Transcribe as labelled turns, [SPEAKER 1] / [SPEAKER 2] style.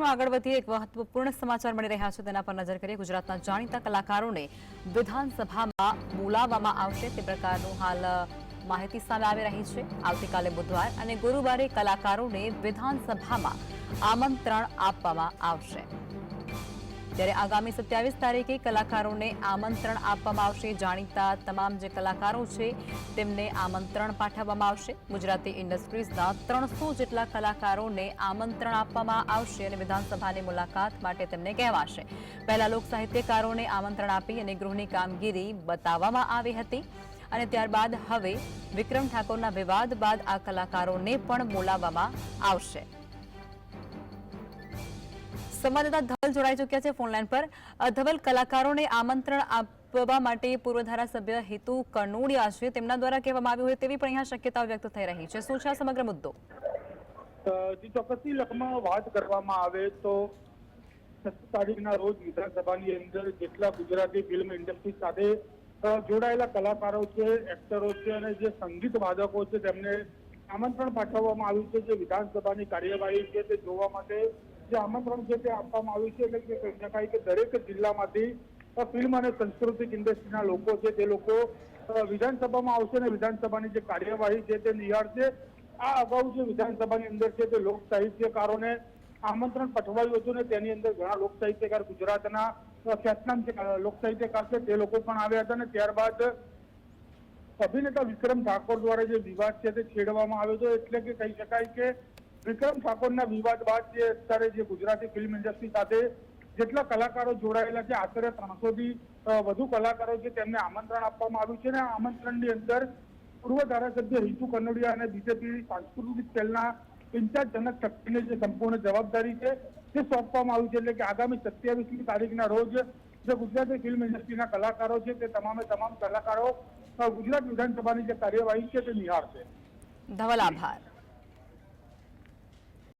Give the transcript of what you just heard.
[SPEAKER 1] આગળ વધીએ, એક મહત્વપૂર્ણ સમાચાર મળી રહ્યા છે. તેના પર નજર કરીએ, ગુજરાતના જાણીતા કલાકારોને વિધાનસભામાં બોલાવવામાં આવશે. તે પ્રકારનું હાલ માહિતી સામે આવી રહી છે. આવતીકાલે બુધવાર અને ગુરુવારે કલાકારોને વિધાનસભામાં આમંત્રણ આપવામાં આવશે. ત્યારે આગામી સત્યાવીસ તારીખે કલાકારોને આમંત્રણ આપવામાં આવશે. જાણીતા તમામ જે કલાકારો છે, તેમને આમંત્રણ પાઠવવામાં આવશે. ગુજરાતી ઇન્ડસ્ટ્રીઝના ત્રણસો જેટલા કલાકારોને આમંત્રણ આપવામાં આવશે અને વિધાનસભાની મુલાકાત માટે તેમને કહેવાશે. પહેલા લોક સાહિત્યકારોને આમંત્રણ આપી અને ગૃહની કામગીરી બતાવવામાં આવી હતી. અને ત્યારબાદ હવે વિક્રમ ઠાકોરના વિવાદ બાદ આ કલાકારોને પણ બોલાવવામાં આવશે. સંવાદદાતા ધવલ જોડાઈ ચૂક્યા છે ફોનલાઈન પર. ધવલ, કલાકારોને આમંત્રણ આપવા માટે પૂર્વ ધારાસભ્ય હેતુ કનોડિયા છે. તેમના દ્વારા કહેવામાં આવ્યું હોય તેવી પણ અહીંયા શક્યતાઓ વ્યક્ત થઈ રહી છે. શું છે સમગ્ર મુદ્દો?
[SPEAKER 2] ચોક્કસથી લખમાં વાત કરવામાં આવે તો સત્તર તારીખના રોજ વિધાનસભાની અંદર જેટલા ગુજરાતી ફિલ્મ ઇન્ડસ્ટ્રી સાથે જોડાયેલા કલાકારો છે, એક્ટરો છે અને જે સંગીત વાદકો છે તેમને આમંત્રણ પાઠવવામાં આવ્યું છે. જે વિધાનસભાની કાર્યવાહી છે તે જોવા માટે જે આમંત્રણ છે તે આપવામાં આવ્યું છે, એટલે કે કહી કે દરેક જિલ્લામાંથી ફિલ્મ અને સાંસ્કૃતિક ઇન્ડસ્ટ્રીના લોકો છે, તે લોકો વિધાનસભામાં આવશે અને વિધાનસભાની જે કાર્યવાહી છે તે નિહાળશે. આ અગાઉ જે વિધાનસભાની અંદર છે તે લોક સાહિત્યકારોને આમંત્રણ પઠવાયું હતું ને તેની અંદર ઘણા લોક સાહિત્યકાર ગુજરાતના ખ્યાતનામ લોક સાહિત્યકાર છે તે લોકો પણ આવ્યા હતા અને ત્યારબાદ અભિનેતા વિક્રમ ઠાકોર દ્વારા જે વિવાદ છે તે છેડવામાં આવ્યો હતો. એટલે કે કહી શકાય કે વિક્રમ ઠાકોરના વિવાદ બાદ જે અત્યારે જે ગુજરાતી ફિલ્મ ઇન્ડસ્ટ્રી સાથે જેટલા કલાકારો જોડાયેલા છે, આશરે ત્રણસો થી વધુ કલાકારો છે, તેમને આમંત્રણ આપવામાં આવ્યું છે અને આમંત્રણની અંદર પૂર્વ ધારાસભ્ય હિતુ કનોડિયા અને બીજેપી સાંસ્કૃતિક સેલના ઇન્ચાર્જ જનક શક્તિને જે સંપૂર્ણ જવાબદારી છે, તે સોંપવામાં આવ્યું છે. એટલે કે આગામી સત્યાવીસમી તારીખના રોજ જે ગુજરાતી ફિલ્મ ઇન્ડસ્ટ્રીના કલાકારો છે, તે તમામે તમામ કલાકારો ગુજરાત વિધાનસભાની જે કાર્યવાહી છે, તે નિહાળશે.
[SPEAKER 1] ધવલ આભાર.